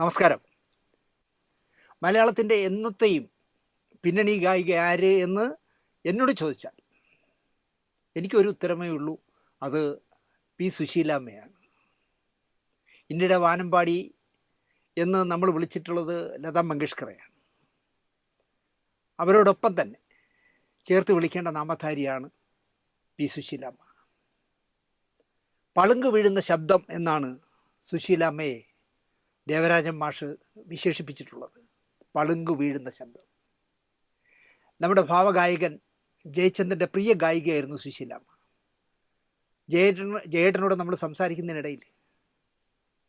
നമസ്കാരം. മലയാളത്തിന്റെ എന്നത്തെയും പിന്നണി ഗായിക ആര് എന്ന് എന്നോട് ചോദിച്ചാൽ എനിക്കൊരു ഉത്തരമേ ഉള്ളൂ. അത് പി സുശീലാമ്മയാണ്. ഇന്ത്യയുടെ വാനമ്പാടി എന്ന് നമ്മൾ വിളിച്ചിട്ടുള്ളത് ലതാ മങ്കേഷ്കറെയാണ്. അവരോടൊപ്പം തന്നെ ചേർത്ത് വിളിക്കേണ്ട നാമധാരിയാണ് പി സുശീലാമ്മ. പളുങ്ക് വീഴുന്ന ശബ്ദം എന്നാണ് സുശീലാമ്മയെ ദേവരാജൻ മാഷ് വിശേഷിപ്പിച്ചിട്ടുള്ളത്. പളുങ്കു വീഴുന്ന ശബ്ദം. നമ്മുടെ ഭാവഗായകൻ ജയചന്ദ്രന്റെ പ്രിയ ഗായികയായിരുന്നു സുശീലാമ്മ ജയേട്ടൻ ജയേട്ടനോട് നമ്മൾ സംസാരിക്കുന്നതിനിടയിൽ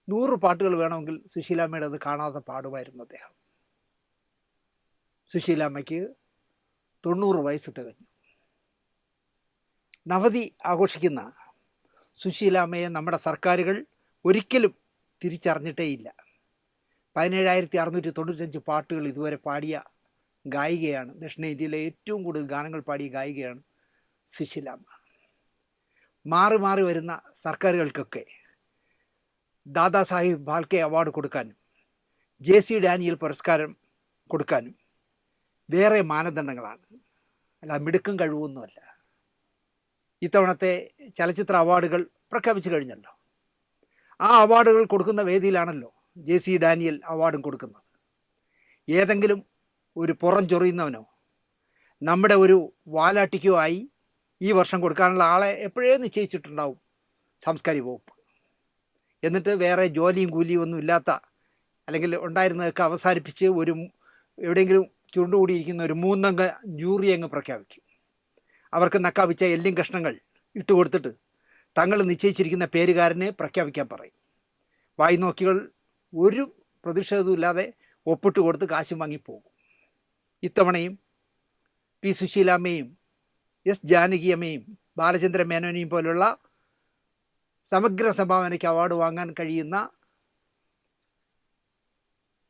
നൂറ് പാട്ടുകൾ വേണമെങ്കിൽ സുശീലാമ്മയുടെ അത് കാണാതെ പാടുമായിരുന്നു അദ്ദേഹം. സുശീലാമ്മയ്ക്ക് തൊണ്ണൂറ് വയസ്സ് തികഞ്ഞു. നവതി ആഘോഷിക്കുന്ന സുശീലാമ്മയെ നമ്മുടെ സർക്കാരുകൾ ഒരിക്കലും തിരിച്ചറിഞ്ഞിട്ടേയില്ല. പതിനേഴായിരത്തി അറുന്നൂറ്റി തൊണ്ണൂറ്റഞ്ച് പാട്ടുകൾ ഇതുവരെ പാടിയ ഗായികയാണ് ദക്ഷിണേന്ത്യയിലെ ഏറ്റവും കൂടുതൽ ഗാനങ്ങൾ പാടിയ ഗായികയാണ് സുശീലാമ്മ മാറി മാറി വരുന്ന സർക്കാരുകൾക്കൊക്കെ ദാദാസാഹിബ് സാഹിബ് ഫാൽക്കെ അവാർഡ് കൊടുക്കാനും ജെ സി ഡാനിയൽ പുരസ്കാരം കൊടുക്കാനും വേറെ മാനദണ്ഡങ്ങളാണ്. അല്ല മിടുക്കും കഴിവൊന്നുമല്ല. ഇത്തവണത്തെ ചലച്ചിത്ര അവാർഡുകൾ പ്രഖ്യാപിച്ചു കഴിഞ്ഞല്ലോ. ആ അവാർഡുകൾ കൊടുക്കുന്ന വേദിയിലാണല്ലോ ജെ സി ഡാനിയൽ അവാർഡും കൊടുക്കുന്നത്. ഏതെങ്കിലും ഒരു പുറം ചൊറിയുന്നവനോ നമ്മുടെ ഒരു വാലാട്ടിക്കോ ആയി ഈ വർഷം കൊടുക്കാനുള്ള ആളെ എപ്പോഴേ നിശ്ചയിച്ചിട്ടുണ്ടാവും സാംസ്കാരിക വകുപ്പ്. എന്നിട്ട് വേറെ ജോലിയും കൂലിയും ഒന്നും ഇല്ലാത്ത അല്ലെങ്കിൽ ഉണ്ടായിരുന്നതൊക്കെ അവസാനിപ്പിച്ച് ഒരു എവിടെയെങ്കിലും ചുരുണ്ടുകൂടിയിരിക്കുന്ന ഒരു മൂന്നംഗ ജൂറി അങ്ങ് പ്രഖ്യാപിക്കും. അവർക്ക് നക്കാവിച്ച എല്ലും കഷ്ണങ്ങൾ ഇട്ടുകൊടുത്തിട്ട് തങ്ങൾ നിശ്ചയിച്ചിരിക്കുന്ന പേരുകാരനെ പ്രഖ്യാപിക്കാൻ പറയും. വായി നോക്കികൾ ഒരു പ്രതിഷേധവും ഇല്ലാതെ ഒപ്പിട്ട് കൊടുത്ത് കാശും വാങ്ങിപ്പോകും ഇത്തവണയും പി സുശീലാമ്മയും എസ് ജാനകിയമ്മയും ബാലചന്ദ്ര മേനോനെയും പോലുള്ള സമഗ്ര സംഭാവനയ്ക്ക് അവാർഡ് വാങ്ങാൻ കഴിയുന്ന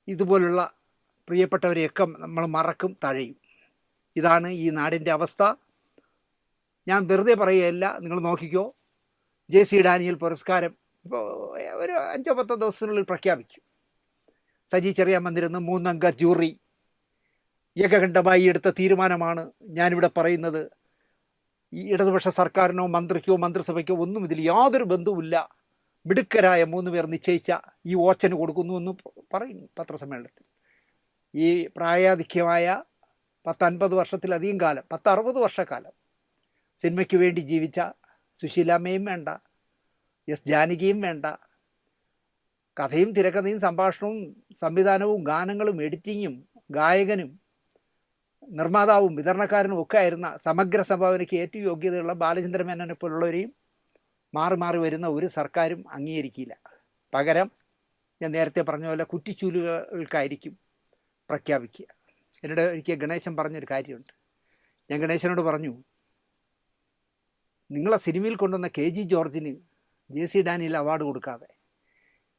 ഇതുപോലുള്ള പ്രിയപ്പെട്ടവരെയൊക്കെ നമ്മൾ മറക്കും തഴയും. ഇതാണ് ഈ നാടിന്റെ അവസ്ഥ. ഞാൻ വെറുതെ പറയുകയല്ല നിങ്ങൾ നോക്കിക്കോ. ജെ സി ഡാനിയൽ പുരസ്കാരം ഇപ്പോൾ ഒരു അഞ്ചോ പത്തോ ദിവസത്തിനുള്ളിൽ പ്രഖ്യാപിക്കും. സജി ചെറിയാൻ വന്നിരുന്ന മൂന്നംഗ ജൂറി. ഏകകണ്ഠമായി എടുത്ത തീരുമാനമാണ് ഞാനിവിടെ പറയുന്നത്. ഈ ഇടതുപക്ഷ സർക്കാരിനോ മന്ത്രിക്കോ മന്ത്രിസഭയ്ക്കോ ഒന്നും ഇതിൽ യാതൊരു ബന്ധവുമില്ല. മിടുക്കരായ മൂന്ന് പേർ നിശ്ചയിച്ച ഈ ഓച്ചന് കൊടുക്കുന്നു എന്ന് പറയും പത്രസമ്മേളനത്തിൽ. ഈ പ്രായാധിക്യമായ പത്തൻപത് വർഷത്തിലധികം കാലം പത്തറുപത് വർഷക്കാലം സിനിമയ്ക്ക് വേണ്ടി ജീവിച്ച സുശീലാമ്മയും വേണ്ട എസ് ജാനകിയും വേണ്ട. കഥയും തിരക്കഥയും സംഭാഷണവും സംവിധാനവും ഗാനങ്ങളും എഡിറ്റിങ്ങും ഗായകനും നിർമ്മാതാവും വിതരണക്കാരനും ഒക്കെ ആയിരുന്ന സമഗ്ര സംഭാവനയ്ക്ക് ഏറ്റവും യോഗ്യതയുള്ള ബാലചന്ദ്ര മേനോനെ പോലുള്ളവരെയും മാറി മാറി വരുന്ന ഒരു സർക്കാരും അംഗീകരിക്കില്ല. പകരം ഞാൻ നേരത്തെ പറഞ്ഞ പോലെ കുറ്റിച്ചൂലുകൾക്കായിരിക്കും പ്രഖ്യാപിക്കുക. എന്നോട് എനിക്ക് ഗണേശൻ പറഞ്ഞൊരു കാര്യമുണ്ട്. ഞാൻ ഗണേശനോട് പറഞ്ഞു നിങ്ങളെ സിനിമയിൽ കൊണ്ടുവന്ന കെ ജി ജോർജിന് ജെ സി ഡാനിയൽ അവാർഡ് കൊടുക്കാതെ.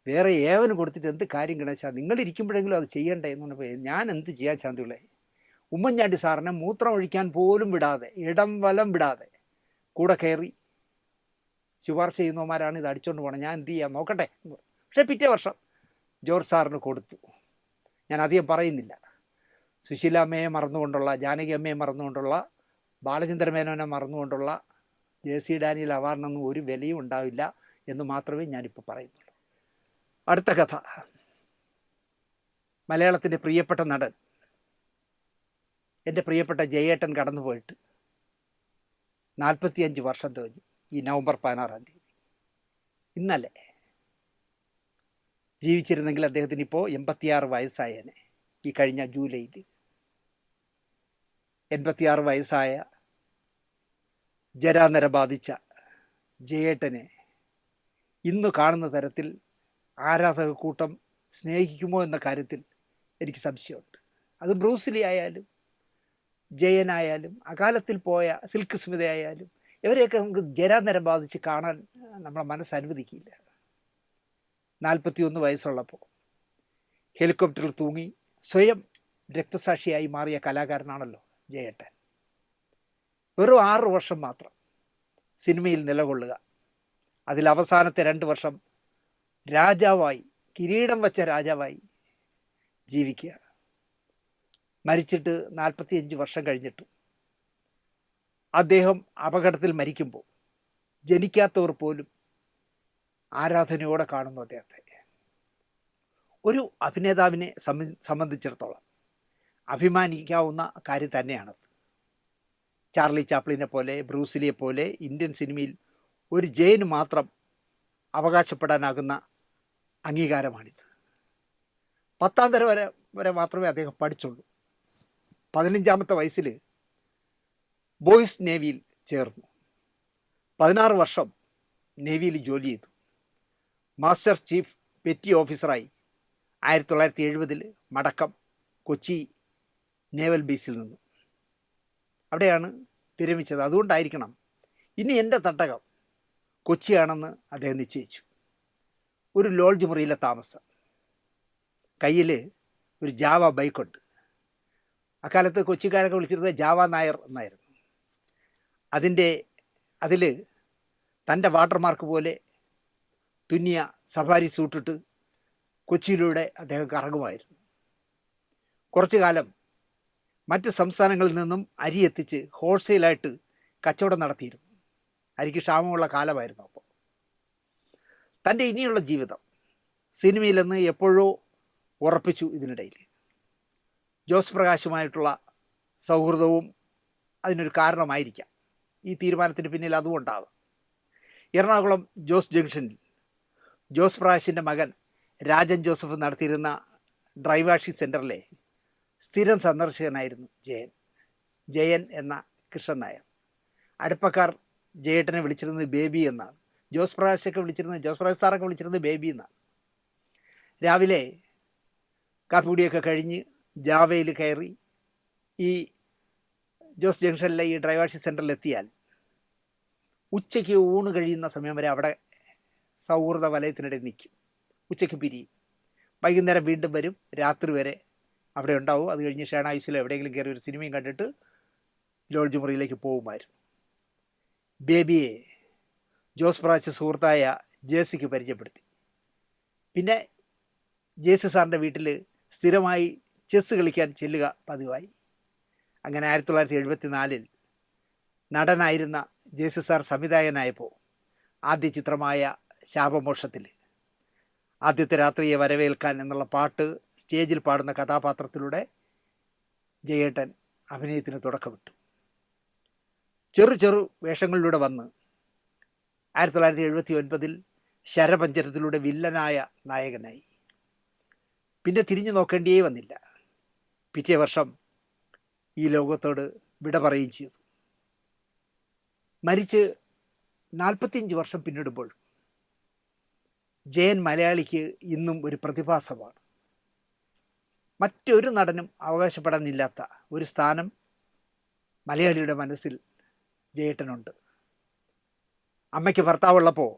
വേറെ ഏവന് കൊടുത്തിട്ട് എന്ത് കാര്യം ഗണേശ നിങ്ങളിരിക്കുമ്പോഴെങ്കിലും അത് ചെയ്യണ്ടേ എന്ന് പറഞ്ഞപ്പോൾ ഞാൻ എന്ത് ചെയ്യാൻ ചാന്തികളെ ഉമ്മൻചാണ്ടി സാറിനെ മൂത്രം ഒഴിക്കാൻ പോലും വിടാതെ ഇടം വലം വിടാതെ കൂടെ കയറി ശുപാർശ ചെയ്യുന്നവന്മാരാണ് ഇത് അടിച്ചുകൊണ്ട് പോകണം ഞാൻ എന്ത് ചെയ്യാം? നോക്കട്ടെ. പക്ഷേ പിറ്റേ വർഷം ജോർജ് സാറിന് കൊടുത്തു. ഞാൻ അധികം പറയുന്നില്ല. സുശീല അമ്മയെ മറന്നുകൊണ്ടുള്ള ജാനകി അമ്മയെ മറന്നുകൊണ്ടുള്ള ബാലചന്ദ്രമേനോനെ മറന്നുകൊണ്ടുള്ള ജെ സി ഡാനിയൽ അവാർഡിനൊന്നും ഒരു വിലയും ഉണ്ടാവില്ല. എന്ന് മാത്രമേ ഞാനിപ്പോൾ പറയുന്നുള്ളൂ. അടുത്ത കഥ. മലയാളത്തിന്റെ പ്രിയപ്പെട്ട നടൻ. എന്റെ പ്രിയപ്പെട്ട ജയേട്ടൻ കടന്നുപോയിട്ട് നാൽപ്പത്തിയഞ്ച് വർഷം തികഞ്ഞു ഈ നവംബർ പതിനാറാം തീയതി. ഇന്നലെ ജീവിച്ചിരുന്നെങ്കിൽ അദ്ദേഹത്തിന് ഇപ്പോൾ എൺപത്തിയാറ് വയസ്സായേനെ ഈ കഴിഞ്ഞ ജൂലൈയിൽ എൺപത്തിയാറ് വയസ്സായ ജരാനര ബാധിച്ച ജയേട്ടനെ ഇന്ന് കാണുന്ന തരത്തിൽ ആരാധക കൂട്ടം സ്നേഹിക്കുമോ എന്ന കാര്യത്തിൽ എനിക്ക് സംശയമുണ്ട്. അത് ബ്രൂസ്ലി ആയാലും ജയനായാലും അകാലത്തിൽ പോയ സിൽക്ക് സ്മിതയായാലും ഇവരെയൊക്കെ നമുക്ക് ജരാനരം ബാധിച്ച് കാണാൻ നമ്മളെ മനസ്സ് അനുവദിക്കില്ല. നാൽപ്പത്തിയൊന്ന് വയസ്സുള്ളപ്പോൾ ഹെലികോപ്റ്ററിൽ തൂങ്ങി സ്വയം രക്തസാക്ഷിയായി മാറിയ കലാകാരനാണല്ലോ ജയേട്ടൻ. വെറും ആറ് വർഷം മാത്രം സിനിമയിൽ നിലകൊള്ളുക. അതിൽ അവസാനത്തെ രണ്ട് വർഷം രാജാവായി കിരീടം വച്ച രാജാവായി ജീവിക്കുക. മരിച്ചിട്ട് നാൽപ്പത്തിയഞ്ച് വർഷം കഴിഞ്ഞിട്ടും അദ്ദേഹം അപകടത്തിൽ മരിക്കുമ്പോൾ ജനിക്കാത്തവർ പോലും ആരാധനയോടെ കാണുന്നു അദ്ദേഹത്തെ. ഒരു അഭിനേതാവിനെ സംബ- സംബന്ധിച്ചിടത്തോളം അഭിമാനിക്കാവുന്ന കാര്യം തന്നെയാണത്. ചാർലി ചാപ്ലിനെ പോലെ ബ്രൂസിലിയെ പോലെ ഇന്ത്യൻ സിനിമയിൽ ഒരു ജയന് മാത്രം അവകാശപ്പെടാനാകുന്ന അംഗീകാരമാണിത്. പത്താം തരം വരെ വരെ മാത്രമേ അദ്ദേഹം പഠിച്ചുള്ളൂ. പതിനഞ്ചാമത്തെ വയസ്സിൽ ബോയ്സ് നേവിയിൽ ചേർന്നു. പതിനാറ് വർഷം നേവിയിൽ ജോലി ചെയ്തു. മാസ്റ്റർ ചീഫ് പെറ്റി ഓഫീസറായി ആയിരത്തി തൊള്ളായിരത്തി എഴുപതിൽ മടക്കം കൊച്ചി നേവൽ ബേസിൽ നിന്നു. അവിടെയാണ് വിരമിച്ചത്. അതുകൊണ്ടായിരിക്കണം ഇനി എന്റെ തട്ടകം കൊച്ചിയാണെന്ന് അദ്ദേഹം നിശ്ചയിച്ചു. ഒരു ലോഡ്ജ് മുറിയിലെ താമസം. കയ്യിൽ ഒരു ജാവ ബൈക്കുണ്ട് അക്കാലത്ത് കൊച്ചിക്കാരൊക്കെ വിളിച്ചിരുന്നത് ജാവ നായർ എന്നായിരുന്നു. അതിന്റെ അതിൽ തന്റെ വാട്ടർമാർക്ക് പോലെ തുന്നിയ സഫാരി സൂട്ടിട്ട് കൊച്ചിയിലൂടെ അദ്ദേഹം കറങ്ങുമായിരുന്നു. കുറച്ചു കാലം മറ്റ് സംസ്ഥാനങ്ങളിൽ നിന്നും അരി എത്തിച്ച് ഹോൾസെയിലായിട്ട് കച്ചവടം നടത്തിയിരുന്നു. അരിക്ക് ക്ഷാമമുള്ള കാലമായിരുന്നു അപ്പോൾ. തന്റെ ഇനിയുള്ള ജീവിതം സിനിമയിലെന്ന് എപ്പോഴോ ഉറപ്പിച്ചു ഇതിനിടയിൽ. ജോസ് പ്രകാശുമായിട്ടുള്ള സൗഹൃദവും അതിനൊരു കാരണമായിരിക്കാം. ഈ തീരുമാനത്തിന് പിന്നിൽ അതും ഉണ്ടാവാം. എറണാകുളം ജോസ് ജംഗ്ഷനിൽ ജോസ് പ്രകാശിന്റെ മകൻ രാജൻ ജോസഫ് നടത്തിയിരുന്ന ഡ്രൈവാഷി സെന്ററിലെ സ്ഥിരം സന്ദർശകനായിരുന്നു ജയൻ. ജയൻ എന്ന കൃഷ്ണൻ നായർ. അടുപ്പക്കാർ ജയേട്ടനെ വിളിച്ചിരുന്നത് ബേബി എന്നാണ്. ജോസ് പ്രകാശൊക്കെ വിളിച്ചിരുന്നത് ജോസ് പ്രകാശ് സാറൊക്കെ വിളിച്ചിരുന്നത് ബേബി എന്നാണ്. രാവിലെ കാപ്പിക്കുടിയൊക്കെ കഴിഞ്ഞ് ജാവയിൽ കയറി ഈ ജോസ് ജംഗ്ഷനിലെ ഈ ഡ്രൈവാഷി സെന്ററിലെത്തിയാൽ ഉച്ചയ്ക്ക് ഊണ് കഴിയുന്ന സമയം വരെ അവിടെ സൗഹൃദ വലയത്തിനിടെ നിൽക്കും. ഉച്ചയ്ക്ക് പിരിയും. വൈകുന്നേരം വീണ്ടും വരും. രാത്രി വരെ അവിടെ ഉണ്ടാവും. അത് കഴിഞ്ഞ് ഷേണായുസിലോ എവിടെയെങ്കിലും കയറി ഒരു സിനിമയും കണ്ടിട്ട് ലോഡ്ജ് മുറിയിലേക്ക് പോകുമായിരുന്നു. ബേബിയെ ജോസ് പ്രാച്ച് സുഹൃത്തായ ജേസിക്ക് പരിചയപ്പെടുത്തി. പിന്നെ ജേസി സാറിന്റെ വീട്ടിൽ സ്ഥിരമായി ചെസ്സ് കളിക്കാൻ ചെല്ലുക പതിവായി. അങ്ങനെ ആയിരത്തി തൊള്ളായിരത്തി എഴുപത്തി നാലിൽ നടനായിരുന്ന ജേസി സാർ സംവിധായകനായപ്പോൾ ആദ്യ ചിത്രമായ ശാപമോക്ഷത്തിൽ ആദ്യത്തെ രാത്രിയെ വരവേൽക്കാൻ എന്നുള്ള പാട്ട് സ്റ്റേജിൽ പാടുന്ന കഥാപാത്രത്തിലൂടെ ജയേട്ടൻ അഭിനയത്തിന് തുടക്കമിട്ടു. ചെറു ചെറു വേഷങ്ങളിലൂടെ വന്ന് ആയിരത്തി തൊള്ളായിരത്തി എഴുപത്തി ഒൻപതിൽ ശരപഞ്ചരത്തിലൂടെ വില്ലനായ നായകനായി. പിന്നെ തിരിഞ്ഞു നോക്കേണ്ടിയേ വന്നില്ല. പിറ്റേ വർഷം ഈ ലോകത്തോട് വിട പറയുകയും ചെയ്തു. മരിച്ച് നാൽപ്പത്തിയഞ്ച് വർഷം പിന്നിടുമ്പോൾ ജയൻ മലയാളിക്ക് ഇന്നും ഒരു പ്രതിഭാസമാണ്. മറ്റൊരു നടനും അവകാശപ്പെടാനില്ലാത്ത ഒരു സ്ഥാനം മലയാളിയുടെ മനസ്സിൽ ജയേട്ടനുണ്ട് അമ്മയ്ക്ക് ഭർത്താവുള്ളപ്പോൾ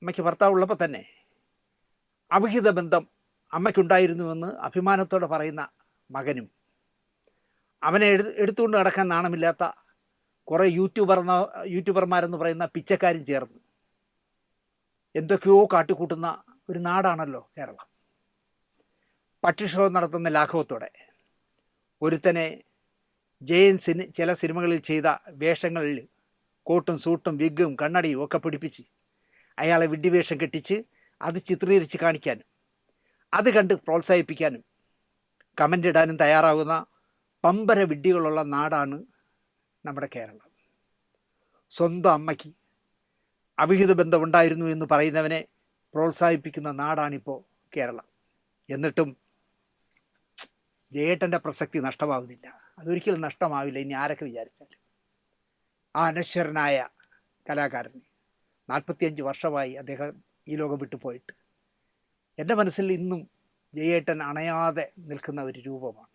അമ്മയ്ക്ക് ഭർത്താവുള്ളപ്പോൾ തന്നെ അവിഹിത ബന്ധം അമ്മയ്ക്കുണ്ടായിരുന്നുവെന്ന് അഭിമാനത്തോടെ പറയുന്ന മകനും. അവനെ എടു എടുത്തുകൊണ്ട് നടക്കാൻ നാണമില്ലാത്ത കുറേ യൂട്യൂബർ യൂട്യൂബർമാരെന്ന് പറയുന്ന പിച്ചക്കാരും ചേർന്ന്. എന്തൊക്കെയോ കാട്ടിക്കൂട്ടുന്ന ഒരു നാടാണല്ലോ കേരളം. പക്ഷിഷോ നടത്തുന്ന ലാഘവത്തോടെ ഒരുത്തനെ ജയൻ സിനി ചില സിനിമകളിൽ ചെയ്ത വേഷങ്ങളിൽ കോട്ടും സൂട്ടും വിഗ്ഗും കണ്ണടിയും ഒക്കെ പിടിപ്പിച്ച് അയാളെ വിഡ്ഢിവേഷം കെട്ടിച്ച് അത് ചിത്രീകരിച്ച് കാണിക്കാനും അത് കണ്ട് പ്രോത്സാഹിപ്പിക്കാനും കമന്റ് ഇടാനും തയ്യാറാകുന്ന പമ്പര വിഡ്ഢികളുള്ള നാടാണ് നമ്മുടെ കേരളം. സ്വന്തം അമ്മയ്ക്ക് അവിഹിത ബന്ധമുണ്ടായിരുന്നു എന്ന് പറയുന്നവനെ പ്രോത്സാഹിപ്പിക്കുന്ന നാടാണിപ്പോൾ കേരളം. എന്നിട്ടും ജയേട്ടന്റെ പ്രസക്തി നഷ്ടമാവുന്നില്ല. അതൊരിക്കലും നഷ്ടമാവില്ല ഇനി ആരൊക്കെ വിചാരിച്ചാലും. ആ അനശ്വരനായ കലാകാരൻ നാൽപ്പത്തിയഞ്ച് വർഷമായി അദ്ദേഹം ഈ ലോകം വിട്ടു പോയിട്ട്. എന്റെ മനസ്സിൽ ഇന്നും ജയേട്ടൻ അണയാതെ നിൽക്കുന്ന ഒരു രൂപമാണ്.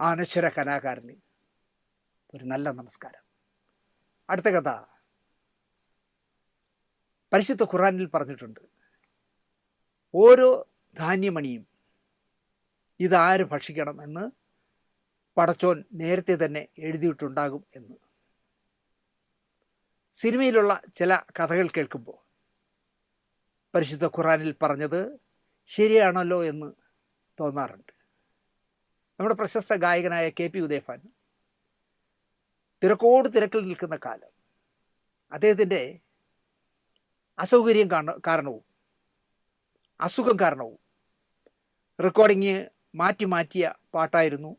ആ അനശ്വര കലാകാരന് ഒരു നല്ല നമസ്കാരം. അടുത്ത കഥ. പരിശുദ്ധ ഖുറാനിൽ പറഞ്ഞിട്ടുണ്ട് ഓരോ ധാന്യമണിയും ഇതാര് ഭക്ഷിക്കണം എന്ന് പടച്ചോൻ നേരത്തെ തന്നെ എഴുതിയിട്ടുണ്ടാകും എന്ന്. സിനിമയിലുള്ള ചില കഥകൾ കേൾക്കുമ്പോൾ പരിശുദ്ധ ഖുറാനിൽ പറഞ്ഞത് ശരിയാണല്ലോ എന്ന് തോന്നാറുണ്ട്. നമ്മുടെ പ്രശസ്ത ഗായകനായ കെ പി ഉദയഭാൻ തിരക്കോട് തിരക്കിൽ നിൽക്കുന്ന കാലം അദ്ദേഹത്തിന്റെ അസൗകര്യം കാരണവും അസുഖം കാരണവും റെക്കോർഡിങ് മാറ്റി മാറ്റിയ പാട്ടായിരുന്നു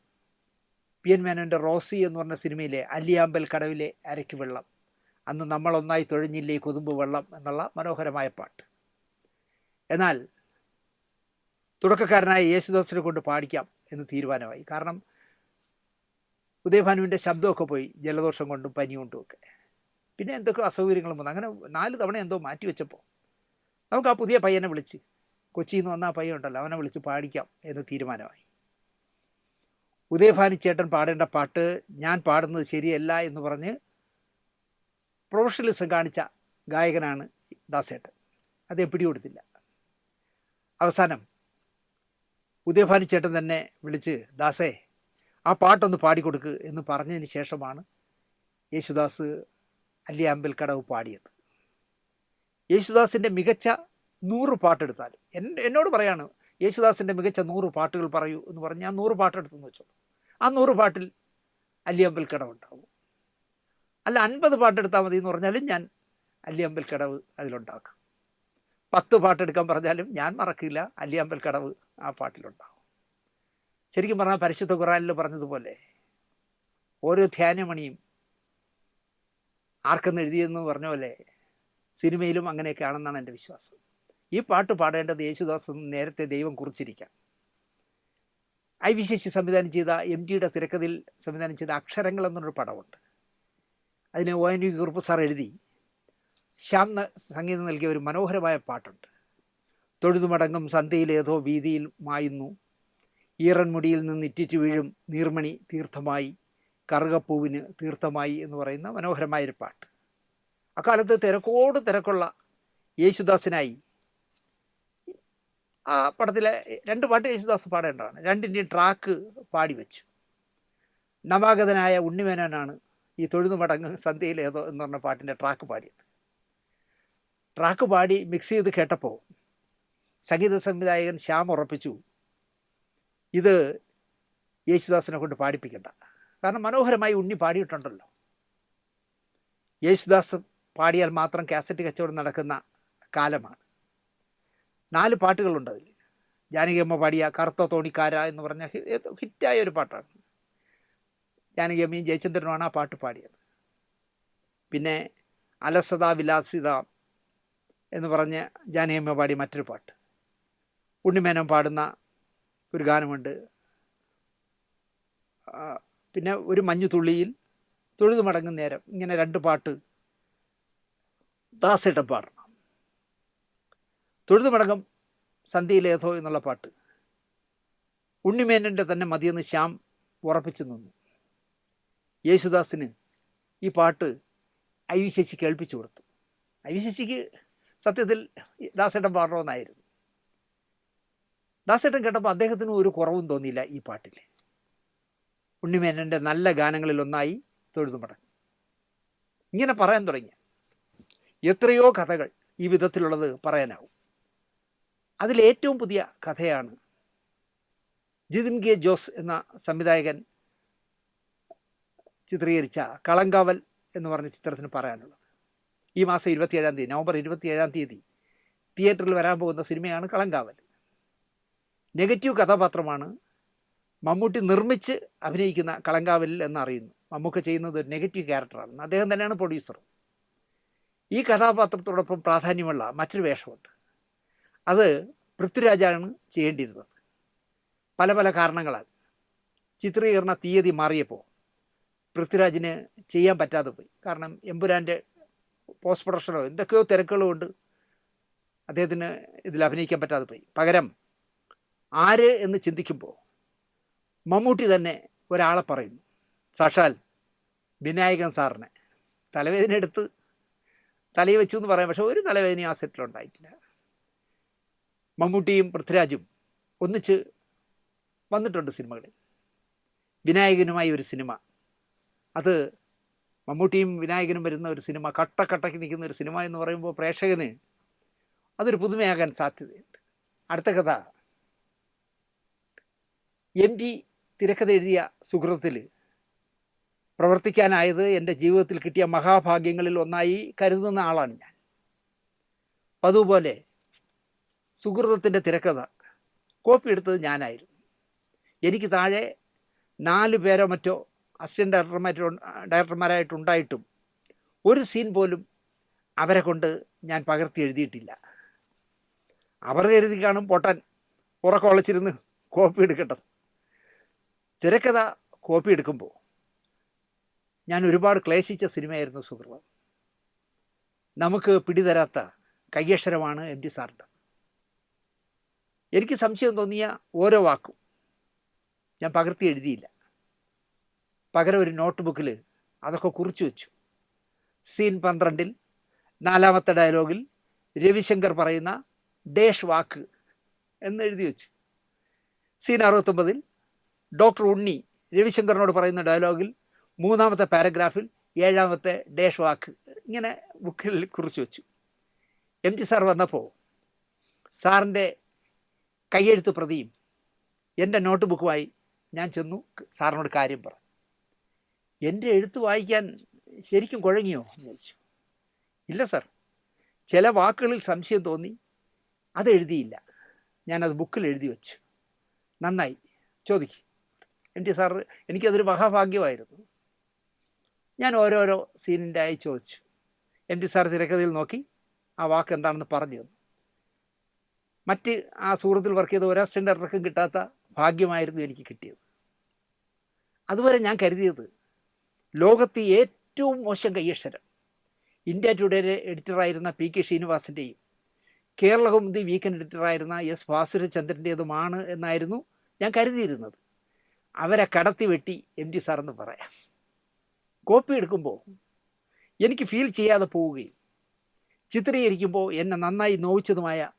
പി എൻ മേനോന്റെ റോസി എന്ന് പറഞ്ഞ സിനിമയിലെ അല്ലിയാമ്പൽ കടവിലെ അരയ്ക്ക് വെള്ളം. അന്ന് നമ്മളൊന്നായി തൊഴിഞ്ഞില്ലേ കൊതുമ്പ് വെള്ളം എന്നുള്ള മനോഹരമായ പാട്ട്. എന്നാൽ തുടക്കക്കാരനായ യേശുദാസിനെ കൊണ്ട് പാടിക്കാം എന്ന് തീരുമാനമായി. കാരണം ഉദയഭാനുവിന്റെ ശബ്ദമൊക്കെ പോയി ജലദോഷം കൊണ്ടും പനി ഒക്കെ. പിന്നെ എന്തൊക്കെ അസൗകര്യങ്ങളും വന്നു. അങ്ങനെ നാല് തവണ എന്തോ മാറ്റി വെച്ചപ്പോൾ നമുക്ക് ആ പുതിയ പയ്യനെ വിളിച്ച് കൊച്ചിയിൽ നിന്ന് വന്ന ആ പയ്യൻ ഉണ്ടല്ലോ അവനെ വിളിച്ച് പാടിക്കാം എന്ന് തീരുമാനമായി. ഉദയഭാനു ചേട്ടൻ പാടേണ്ട പാട്ട് ഞാൻ പാടുന്നത് ശരിയല്ല എന്ന് പറഞ്ഞ് പ്രൊഫഷണലിസം കാണിച്ച ഗായകനാണ് ദാസേട്ടൻ. അദ്ദേഹം പിടികൊടുത്തില്ല. അവസാനം ഉദയഭാനി ചേട്ടൻ തന്നെ വിളിച്ച് ദാസേ ആ പാട്ടൊന്ന് പാടിക്കൊടുക്ക് എന്ന് പറഞ്ഞതിന് ശേഷമാണ് യേശുദാസ് അല്ലി കടവ് പാടിയത്. യേശുദാസിന്റെ മികച്ച നൂറ് പാട്ടെടുത്താൽ എന്നോട് പറയാണ് യേശുദാസിന്റെ മികച്ച നൂറ് പാട്ടുകൾ പറയൂ എന്ന് പറഞ്ഞ് ഞാൻ നൂറ് പാട്ടെടുത്തെന്ന് വെച്ചോളൂ. ആ നൂറ് പാട്ടിൽ അല്ലിയമ്പൽ കടവ് ഉണ്ടാവും. അല്ല അൻപത് പാട്ടെടുത്താൽ മതി എന്ന് പറഞ്ഞാലും ഞാൻ അല്ലിയമ്പൽ കടവ് അതിലുണ്ടാക്കും. പത്ത് പാട്ടെടുക്കാൻ പറഞ്ഞാലും ഞാൻ മറക്കില്ല അല്ലിയമ്പൽ കടവ് ആ പാട്ടിലുണ്ടാവും. ശരിക്കും പറഞ്ഞാൽ പരിശുദ്ധ ഖുറാനിൽ പറഞ്ഞതുപോലെ ഓരോ ധ്യാനമണിയും ആർക്കെന്ന് എഴുതിയെന്ന് പറഞ്ഞ പോലെ സിനിമയിലും അങ്ങനെയൊക്കെയാണെന്നാണ് എന്റെ വിശ്വാസം. ഈ പാട്ട് പാടേണ്ടത് യേശുദാസ് നേരത്തെ ദൈവം കുറിച്ചിരിക്കാം. ഐ വി ശശി സംവിധാനം ചെയ്ത എം ടിയുടെ തിരക്കഥയിൽ സംവിധാനം ചെയ്ത അക്ഷരങ്ങൾ എന്നൊരു പടമുണ്ട്. അതിന് O N V Kurup sir എഴുതി. ശ്യാം സംഗീതം നൽകിയ ഒരു മനോഹരമായ പാട്ടുണ്ട്. തൊഴുതുമടങ്ങും സന്ധ്യയിലേതോ വീതിയിൽ മായുന്നു. ഈറൻമുടിയിൽ നിന്ന് ഇറ്റിറ്റ് വീഴും നീർമണി തീർത്ഥമായി കറുകപ്പൂവിന് തീർത്ഥമായി എന്ന് പറയുന്ന മനോഹരമായൊരു പാട്ട്. അക്കാലത്ത് തിരക്കോട് തിരക്കുള്ള യേശുദാസിനായി പടത്തിലെ രണ്ട് പാട്ട് യേശുദാസ് പാടേണ്ടതാണ്. രണ്ടിന്റെയും ട്രാക്ക് പാടി വെച്ചു. നവാഗതനായ ഉണ്ണിമേനോനാണ് ഈ തൊഴുതുമടങ്ങ് സന്ധ്യയിൽ ഏതോ എന്ന് പറഞ്ഞ പാട്ടിന്റെ ട്രാക്ക് പാടിയത്. ട്രാക്ക് പാടി മിക്സ് ചെയ്ത് കേട്ടപ്പോൾ സംഗീത സംവിധായകൻ ശ്യാം ഉറപ്പിച്ചു ഇത് യേശുദാസിനെ കൊണ്ട് പാടിപ്പിക്കണ്ട. കാരണം മനോഹരമായി ഉണ്ണി പാടിയിട്ടുണ്ടല്ലോ. യേശുദാസ് പാടിയാൽ മാത്രം കാസറ്റ് കച്ചവടം നടക്കുന്ന കാലമാണ്. നാല് പാട്ടുകളുണ്ട് അതിൽ ജാനകിയമ്മ പാടിയ കറുത്ത തോണിക്കാര എന്ന് പറഞ്ഞ ഹിറ്റായ ഒരു പാട്ടാണ്. ജാനകിയമ്മയും ജയചന്ദ്രനുമാണ് ആ പാട്ട് പാടിയത്. പിന്നെ അലസത വിലാസിത എന്ന് പറഞ്ഞ് ജാനകിയമ്മ പാടിയ മറ്റൊരു പാട്ട്. ഉണ്ണിമേനം പാടുന്ന ഒരു ഗാനമുണ്ട്. പിന്നെ ഒരു മഞ്ഞു തുള്ളിയിൽ തൊഴുതു നേരം ഇങ്ങനെ രണ്ട് പാട്ട് ദാസേട്ടൻ പാടണം. തൊഴുതു മടങ്ങും സന്ധ്യയിലേതോ എന്നുള്ള പാട്ട്. ഉണ്ണിമേനന്റെ തന്നെ മതിയെന്ന് ശ്യാം ഉറപ്പിച്ചു നിന്നു. യേശുദാസിന് ഈ പാട്ട് ഐവിശേഷി കേൾപ്പിച്ചു കൊടുത്തു. ഐ വി ശശിക്ക് സത്യത്തിൽ ദാസേട്ടൻ പാടണമെന്നായിരുന്നു. ദാസേട്ടൻ കേട്ടപ്പോൾ അദ്ദേഹത്തിന് ഒരു കുറവും തോന്നിയില്ല ഈ പാട്ടിൽ. ഉണ്ണിമേനന്റെ നല്ല ഗാനങ്ങളിൽ ഒന്നായി തൊഴുതു മടങ്ങി. ഇങ്ങനെ പറയാൻ തുടങ്ങി. എത്രയോ കഥകൾ ഈ വിധത്തിലുള്ളത് പറയാനാവും. അതിലേറ്റവും പുതിയ കഥയാണ്. ജിതിൻ കെ ജോസ് എന്ന സംവിധായകൻ ചിത്രീകരിച്ച കളങ്കാവൽ എന്ന് പറഞ്ഞ ചിത്രത്തിന് പറയാനുള്ളത്. ഈ മാസം ഇരുപത്തിയേഴാം തീയതി നവംബർ ഇരുപത്തിയേഴാം തീയതി തിയേറ്ററിൽ വരാൻ പോകുന്ന സിനിമയാണ് കളങ്കാവൽ. നെഗറ്റീവ് കഥാപാത്രമാണ് മമ്മൂട്ടി നിർമ്മിച്ച് അഭിനയിക്കുന്ന കളങ്കാവലിൽ എന്നറിയുന്നു മമ്മൂക്ക ചെയ്യുന്നത് ഒരു നെഗറ്റീവ് ക്യാരക്ടറാണ്. അദ്ദേഹം തന്നെയാണ് പ്രൊഡ്യൂസർ ഈ കഥാപാത്രത്തോടൊപ്പം പ്രാധാന്യമുള്ള മറ്റൊരു വേഷമുണ്ട്. അത് പൃഥ്വിരാജാണ് ചെയ്യേണ്ടിയിരുന്നത്. പല പല കാരണങ്ങളാൽ. ചിത്രീകരണ തീയതി മാറിയപ്പോൾ പൃഥ്വിരാജിന് ചെയ്യാൻ പറ്റാതെ പോയി. കാരണം എമ്പുരാന്റെ പോസ്റ്റ് പ്രൊഡക്ഷനോ എന്തൊക്കെയോ തിരക്കുകളും കൊണ്ട് അദ്ദേഹത്തിന് ഇതിൽ അഭിനയിക്കാൻ പറ്റാതെ പോയി. പകരം ആര് എന്ന് ചിന്തിക്കുമ്പോൾ മമ്മൂട്ടി തന്നെ ഒരാളെ പറയുന്നു. സാക്ഷാൽ വിനായകൻ സാറിനെ. തലവേദന എടുത്ത് തലയിൽ വെച്ചു എന്ന് പറയാം. പക്ഷെ ഒരു തലവേദനയും ആ സെറ്റിലുണ്ടായിട്ടില്ല മമ്മൂട്ടിയും പൃഥ്വിരാജും ഒന്നിച്ച് വന്നിട്ടുണ്ട് സിനിമകളിൽ. വിനായകനുമായി ഒരു സിനിമ. അത് മമ്മൂട്ടിയും വിനായകനും വരുന്ന ഒരു സിനിമ കട്ടക്കട്ടയ്ക്ക് നിൽക്കുന്ന ഒരു സിനിമ എന്ന് പറയുമ്പോൾ പ്രേക്ഷകന് അതൊരു പുതുമയാകാൻ സാധ്യതയുണ്ട്. അടുത്ത കഥ. എം ടി തിരക്കഥ എഴുതിയ സുഹൃത്തിൽ പ്രവർത്തിക്കാനായത് എന്റെ ജീവിതത്തിൽ കിട്ടിയ മഹാഭാഗ്യങ്ങളിൽ ഒന്നായി കരുതുന്ന ആളാണ് ഞാൻ. അതുപോലെ സുഹൃതത്തിന്റെ തിരക്കഥ. കോപ്പി എടുത്തത് ഞാനായിരുന്നു. എനിക്ക് താഴെ നാല് പേരോ മറ്റോ അസിസ്റ്റന്റ് ഡയറക്ടർമാരോ ഡയറക്ടർമാരായിട്ടുണ്ടായിട്ടും ഒരു സീൻ പോലും അവരെ കൊണ്ട് ഞാൻ പകർത്തി എഴുതിയിട്ടില്ല. അവർ കരുതി കാണും പൊട്ടൻ ഉറക്കം ഒളിച്ചിരുന്ന് കോപ്പി എടുക്കട്ടെ തിരക്കഥ കോപ്പി എടുക്കുമ്പോൾ ഞാൻ ഒരുപാട് ക്ലേശിച്ച സിനിമയായിരുന്നു സുഹൃത്ത് നമുക്ക് പിടിതരാത്ത കയ്യക്ഷരമാണ് എം ടി സാറിന്റെ. എനിക്ക് സംശയം തോന്നിയ ഓരോ വാക്കും. ഞാൻ പകർത്തി എഴുതിയില്ല. പകരം ഒരു നോട്ട്ബുക്കിൽ അതൊക്കെ കുറിച്ചു വെച്ചു. സീൻ പന്ത്രണ്ടിൽ നാലാമത്തെ ഡയലോഗിൽ രവിശങ്കർ പറയുന്ന ഡേഷ് വാക്ക് എന്ന് എഴുതി വെച്ചു. സീൻ അറുപത്തൊമ്പതിൽ ഡോക്ടർ ഉണ്ണി രവിശങ്കറിനോട് പറയുന്ന ഡയലോഗിൽ മൂന്നാമത്തെ പാരഗ്രാഫിൽ ഏഴാമത്തെ ഡേഷ് വാക്ക് ഇങ്ങനെ ബുക്കിൽ കുറിച്ചു വെച്ചു. എം ജി സാർ വന്നപ്പോൾ സാറിന്റെ കയ്യെഴുത്ത് പ്രതിയും. എന്റെ നോട്ട് ബുക്കുമായി ഞാൻ ചെന്നു സാറിനോട് കാര്യം പറഞ്ഞു എന്റെ എഴുത്ത് വായിക്കാൻ ശരിക്കും കുഴങ്ങിയോ? എന്ന് ചോദിച്ചു. ഇല്ല സാർ. ചില വാക്കുകളിൽ സംശയം തോന്നി. അത് എഴുതിയില്ല. ഞാനത് ബുക്കിൽ എഴുതി വെച്ചു. നന്നായി. ചോദിക്കും. എം ടി സാർ എനിക്കതൊരു മഹാഭാഗ്യമായിരുന്നു. ഞാൻ ഓരോരോ സീനിന്റെ ആയി ചോദിച്ചു. എം ടി സാർ തിരക്കഥയിൽ നോക്കി ആ വാക്ക് എന്താണെന്ന് പറഞ്ഞു തന്നു. മറ്റ് ആ സുഹൃത്തിൽ വർക്ക് ചെയ്ത ഒരു അസിസ്റ്റന്റ് ഡയറക്ടർക്കും കിട്ടാത്ത ഭാഗ്യമായിരുന്നു എനിക്ക് കിട്ടിയത്. അതുവരെ ഞാൻ കരുതിയത് ലോകത്ത് ഏറ്റവും മോശം കയ്യക്ഷരം ഇന്ത്യ ടുഡേയുടെ എഡിറ്ററായിരുന്ന പി കെ ശ്രീനിവാസിന്റെയും കേരളകൗമുദി വീക്കെൻഡ് എഡിറ്ററായിരുന്ന എസ് ഭാസുരചന്ദ്രന്റേതുമാണ് എന്നായിരുന്നു ഞാൻ കരുതിയിരുന്നത്. അവരെ കടത്തി വെട്ടി എം ടി സാറെന്ന് പറയാം. കോപ്പി എടുക്കുമ്പോൾ എനിക്ക് ഫീൽ ചെയ്യാതെ പോവുകയും ചിത്രീകരിക്കുമ്പോൾ എന്നെ നന്നായി നോവിച്ചതുമായ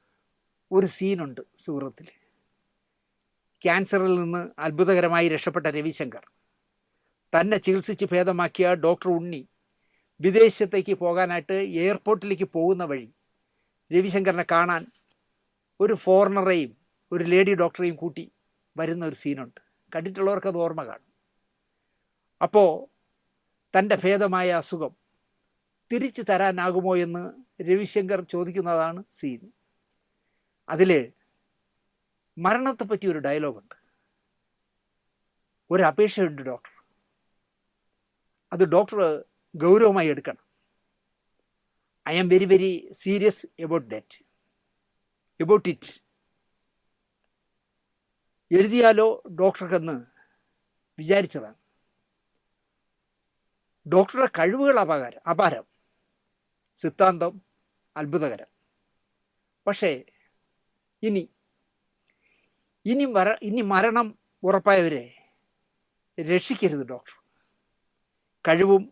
ഒരു സീനുണ്ട് സൂറത്തിൽ ക്യാൻസറിൽ നിന്ന് അത്ഭുതകരമായി രക്ഷപ്പെട്ട രവിശങ്കർ. തന്നെ ചികിത്സിച്ച് ഭേദമാക്കിയ ഡോക്ടർ ഉണ്ണി വിദേശത്തേക്ക് പോകാനായിട്ട് എയർപോർട്ടിലേക്ക് പോകുന്ന വഴി രവിശങ്കറിനെ കാണാൻ ഒരു ഫോറിനറേയും ഒരു ലേഡി ഡോക്ടറേയും കൂട്ടി വരുന്ന ഒരു സീനുണ്ട്. കണ്ടിട്ടുള്ളവർക്ക് അത് ഓർമ്മ കാണും. അപ്പോൾ തന്റെ ഭേദമായ അസുഖം തിരിച്ചു തരാനാകുമോ എന്ന് രവിശങ്കർ ചോദിക്കുന്നതാണ് സീൻ. അതിൽ മരണത്തെ പറ്റി ഒരു ഡയലോഗുണ്ട്. ഒരു അപേക്ഷയുണ്ട് ഡോക്ടർ. അത് ഡോക്ടർ ഗൗരവമായി എടുക്കണം. I am very very serious about that about it എഴുതിയാലോ ഡോക്ടർക്കെന്ന് വിചാരിച്ചതാണ്. ഡോക്ടറുടെ കഴിവുകൾ അപകാരം അപാരം സിദ്ധാന്തം അത്ഭുതകരം. പക്ഷേ ഇനി ഇനി വര ഇനി മരണം ഉറപ്പായവരെ രക്ഷിക്കരുത് ഡോക്ടർ. കഴിവും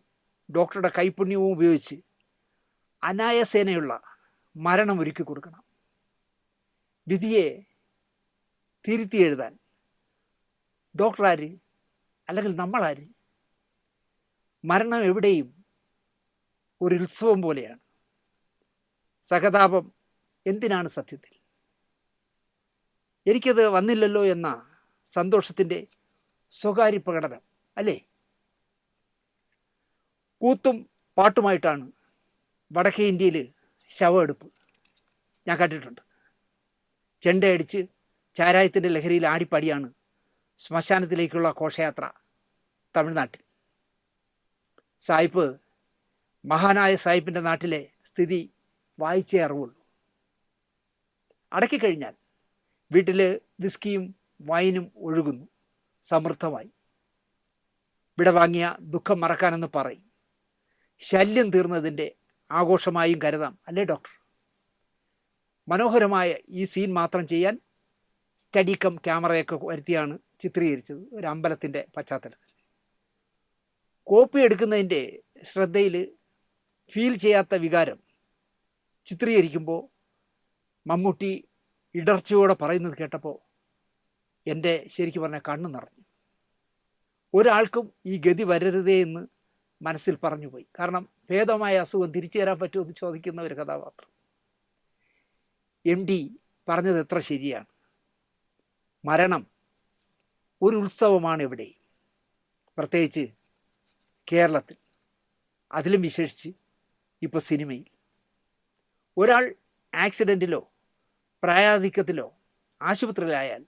ഡോക്ടറുടെ കൈപുണ്യവും ഉപയോഗിച്ച് അനായസേനയുള്ള മരണം ഒരുക്കി കൊടുക്കണം. വിധിയെ തിരുത്തി എഴുതാൻ ഡോക്ടർ ആര് അല്ലെങ്കിൽ നമ്മളാര് മരണം എവിടെയും ഒരു ഉത്സവം പോലെയാണ്. സഹതാപം എന്തിനാണ് സത്യത്തിൽ? എനിക്കത് വന്നില്ലല്ലോ എന്ന സന്തോഷത്തിന്റെ സ്വകാര്യ പ്രകടനം അല്ലേ? കൂത്തും പാട്ടുമായിട്ടാണ് വടക്കേ ഇന്ത്യയിൽ ശവമെടുപ്പ്. ഞാൻ കണ്ടിട്ടുണ്ട് ചെണ്ടയടിച്ച് ചാരായത്തിന്റെ ലഹരിയിൽ ആടിപ്പാടിയാണ് ശ്മശാനത്തിലേക്കുള്ള ഘോഷയാത്ര തമിഴ്നാട്ടിൽ. സായിപ്പ് മഹാനായ സായിപ്പിന്റെ നാട്ടിലെ സ്ഥിതി വായിച്ചേ അറിവുള്ളൂ. അടക്കിക്കഴിഞ്ഞാൽ വീട്ടിൽ വിസ്കിയും വൈനും ഒഴുകുന്നു. സമൃദ്ധമായി. വിടവാങ്ങിയ ദുഃഖം മറക്കാനെന്ന് പറയും. ശല്യം തീർന്നതിന്റെ ആഘോഷമായും കരുതാം അല്ലേ ഡോക്ടർ? മനോഹരമായ ഈ സീൻ മാത്രം ചെയ്യാൻ സ്റ്റഡി കം ക്യാമറയൊക്കെ വരുത്തിയാണ് ചിത്രീകരിച്ചത് ഒരു അമ്പലത്തിന്റെ പശ്ചാത്തലത്തിൽ. കോപ്പി എടുക്കുന്നതിന്റെ ശ്രദ്ധയിൽ ഫീൽ ചെയ്യാത്ത വികാരം ചിത്രീകരിക്കുമ്പോൾ മമ്മൂട്ടി ഇടർച്ചയോടെ പറയുന്നത് കേട്ടപ്പോൾ എന്റെ ശരിക്കു പറഞ്ഞാൽ കണ്ണു നിറഞ്ഞു. ഒരാൾക്കും ഈ ഗതി വരരുതേ എന്ന് മനസ്സിൽ പറഞ്ഞു പോയി. കാരണം ഭേദമായ അസുഖം തിരിച്ചു തരാൻ പറ്റുമോ എന്ന് ചോദിക്കുന്ന ഒരു കഥാപാത്രം. എം ഡി പറഞ്ഞത് എത്ര ശരിയാണ്? മരണം ഒരു ഉത്സവമാണ് ഇവിടെ. പ്രത്യേകിച്ച് കേരളത്തിൽ. അതിലും വിശേഷിച്ച് ഇപ്പോൾ സിനിമയിൽ. ഒരാൾ ആക്സിഡന്റിലോ പ്രായാധിക്യത്തിലോ ആശുപത്രിയിലായാൽ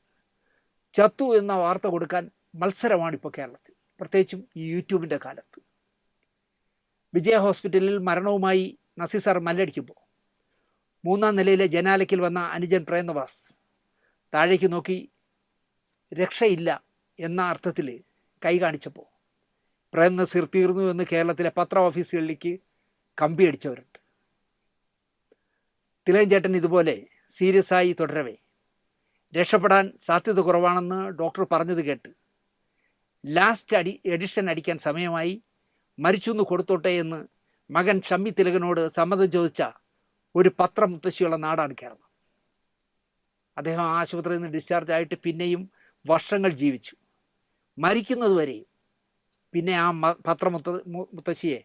ചത്തു എന്ന വാർത്ത കൊടുക്കാൻ മത്സരമാണ് ഇപ്പോൾ കേരളത്തിൽ. പ്രത്യേകിച്ചും ഈ യൂട്യൂബിന്റെ കാലത്ത്. വിജയ ഹോസ്പിറ്റലിൽ മരണവുമായി നസീർ മല്ലടിക്കുമ്പോൾ മൂന്നാം നിലയിലെ ജനാലയ്ക്കിൽ വന്ന അനുജൻ പ്രേംനവാസ് താഴേക്ക് നോക്കി രക്ഷയില്ല എന്ന അർത്ഥത്തിൽ കൈ കാണിച്ചപ്പോൾ പ്രേം നസീർ തീർന്നു എന്ന് കേരളത്തിലെ പത്ര ഓഫീസുകളിലേക്ക് കമ്പിയടിച്ചവരുണ്ട് തിലകൻ ചേട്ടൻ ഇതുപോലെ സീരിയസ് ആയി തുടരവേ. രക്ഷപ്പെടാൻ സാധ്യത കുറവാണെന്ന് ഡോക്ടർ പറഞ്ഞത് കേട്ട്. ലാസ്റ്റ് അടി എഡിഷൻ അടിക്കാൻ സമയമായി. മരിച്ചു എന്ന് കൊടുത്തോട്ടെ എന്ന് മകൻ ഷമ്മി തിലകനോട് സമ്മതം ചോദിച്ച ഒരു പത്രം മുത്തശ്ശിയുള്ള നാടാണ് കേരളം. അദ്ദേഹം ആശുപത്രിയിൽ നിന്ന് ഡിസ്ചാർജ് ആയിട്ട് പിന്നെയും വർഷങ്ങൾ ജീവിച്ചു. മരിക്കുന്നതുവരെ പിന്നെ ആ പത്രമുത്ത മുത്തശ്ശിയെ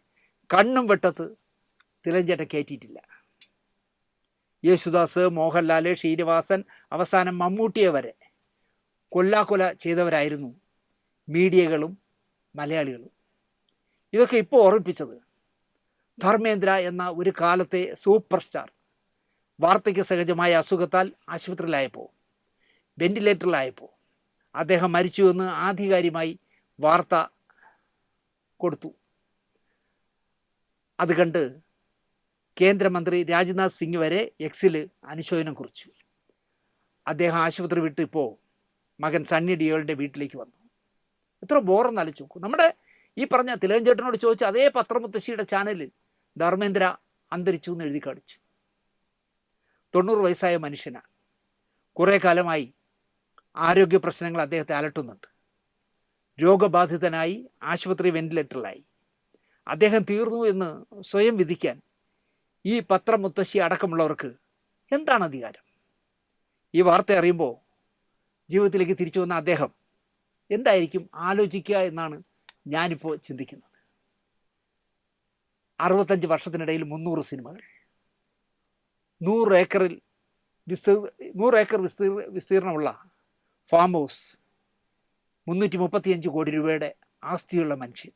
കണ്ണും വെട്ടത്ത് തിലഞ്ചേട്ട കയറ്റിയിട്ടില്ല യേശുദാസ് മോഹൻലാൽ ശ്രീനിവാസൻ അവസാനം മമ്മൂട്ടിയെ വരെ കൊല്ലാക്കൊല ചെയ്തവരായിരുന്നു മീഡിയകളും മലയാളികളും. ഇതൊക്കെ ഇപ്പോൾ ഓർമ്മിപ്പിച്ചത് ധർമ്മേന്ദ്ര എന്ന ഒരു കാലത്തെ സൂപ്പർ സ്റ്റാർ. വാർദ്ധക്യ സഹജമായ അസുഖത്താൽ ആശുപത്രിയിലായപ്പോൾ വെന്റിലേറ്ററിലായപ്പോൾ അദ്ദേഹം മരിച്ചു എന്ന് ആധികാരികമായി വാർത്ത കൊടുത്തു. അത് കണ്ട് കേന്ദ്രമന്ത്രി രാജ്നാഥ് സിംഗ് വരെ എക്സിൽ അനുശോചനം കുറിച്ചു. അദ്ദേഹം ആശുപത്രി വിട്ട് ഇപ്പോൾ മകൻ സണ്ണി ഡിയോളിന്റെ വീട്ടിലേക്ക് വന്നു. എത്ര ബോറെന്ന് ആലോചിച്ച് നമ്മുടെ ഈ പറഞ്ഞ തിലകഞ്ചേട്ടനോട് ചോദിച്ച അതേ പത്രമുത്തശ്ശിയുടെ ചാനലിൽ ധർമ്മേന്ദ്ര അന്തരിച്ചു എന്ന് എഴുതി കാണിച്ചു. തൊണ്ണൂറ് വയസ്സായ മനുഷ്യനാണ് കുറേ കാലമായി ആരോഗ്യ പ്രശ്നങ്ങൾ അദ്ദേഹത്തെ അലട്ടുന്നുണ്ട്. രോഗബാധിതനായി ആശുപത്രി വെന്റിലേറ്ററിലായി അദ്ദേഹം തീർന്നു എന്ന് സ്വയം വിധിക്കാൻ ഈ പത്രമുത്തശ്ശി അടക്കമുള്ളവർക്ക് എന്താണ് അധികാരം? ഈ വാർത്ത അറിയുമ്പോൾ ജീവിതത്തിലേക്ക് തിരിച്ചു വന്ന അദ്ദേഹം എന്തായിരിക്കും ആലോചിക്കുക എന്നാണ് ഞാനിപ്പോൾ ചിന്തിക്കുന്നത്. അറുപത്തഞ്ച് വർഷത്തിനിടയിൽ മുന്നൂറ് സിനിമകൾ. നൂറ് ഏക്കറിൽ വിസ്തീർ നൂറ് ഏക്കർ വിസ്തീർ വിസ്തീർണമുള്ള ഫാം ഹൗസ് മുന്നൂറ്റി മുപ്പത്തിയഞ്ച് കോടി രൂപയുടെ ആസ്തിയുള്ള മനുഷ്യൻ.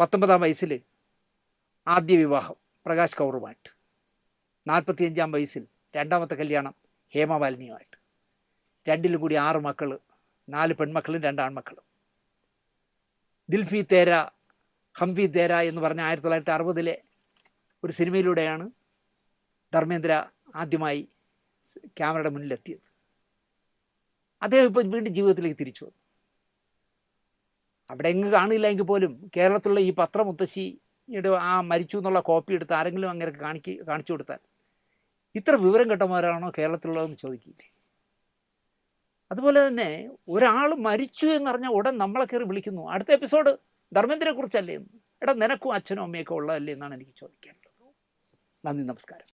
പത്തൊമ്പതാം വയസ്സിൽ ആദ്യ വിവാഹം. പ്രകാശ് കൗറുമായിട്ട്. നാൽപ്പത്തിയഞ്ചാം വയസ്സിൽ രണ്ടാമത്തെ കല്യാണം ഹേമമാലിനിയുമായിട്ട് രണ്ടിലും കൂടി ആറ് മക്കൾ നാല് പെൺമക്കളും രണ്ട് ആൺമക്കളും. ദിൽഫി തേര ഹംഫി തേര എന്ന് പറഞ്ഞ ആയിരത്തി തൊള്ളായിരത്തി അറുപതിലെ ഒരു സിനിമയിലൂടെയാണ് ധർമ്മേന്ദ്ര ആദ്യമായി ക്യാമറയുടെ മുന്നിലെത്തിയത്. അദ്ദേഹം ഇപ്പം വീണ്ടും ജീവിതത്തിലേക്ക് തിരിച്ചു വന്നു. അവിടെ എങ്ങ് കാണില്ല എങ്കിൽ പോലും കേരളത്തിലുള്ള ഈ പത്രമുത്തശ്ശിയുടെ ആ മരിച്ചു എന്നുള്ള കോപ്പി എടുത്ത് ആരെങ്കിലും അങ്ങനെ കാണിക്ക് കാണിച്ചു കൊടുത്താൽ ഇത്ര വിവരം കിട്ടമാരാണോ കേരളത്തിലുള്ളതെന്ന് ചോദിക്കില്ലേ. അതുപോലെ തന്നെ ഒരാൾ മരിച്ചു എന്നറിഞ്ഞാൽ ഉടൻ നമ്മളെ കയറി വിളിക്കുന്നു. അടുത്ത എപ്പിസോഡ് ധർമ്മേന്ദ്രനെ കുറിച്ചല്ലേ എന്ന്. എടാ നിനക്കും അച്ഛനും അമ്മയൊക്കെ ഉള്ളതല്ലേ എന്നാണ് എനിക്ക് ചോദിക്കാനുള്ളത്. നന്ദി നമസ്കാരം.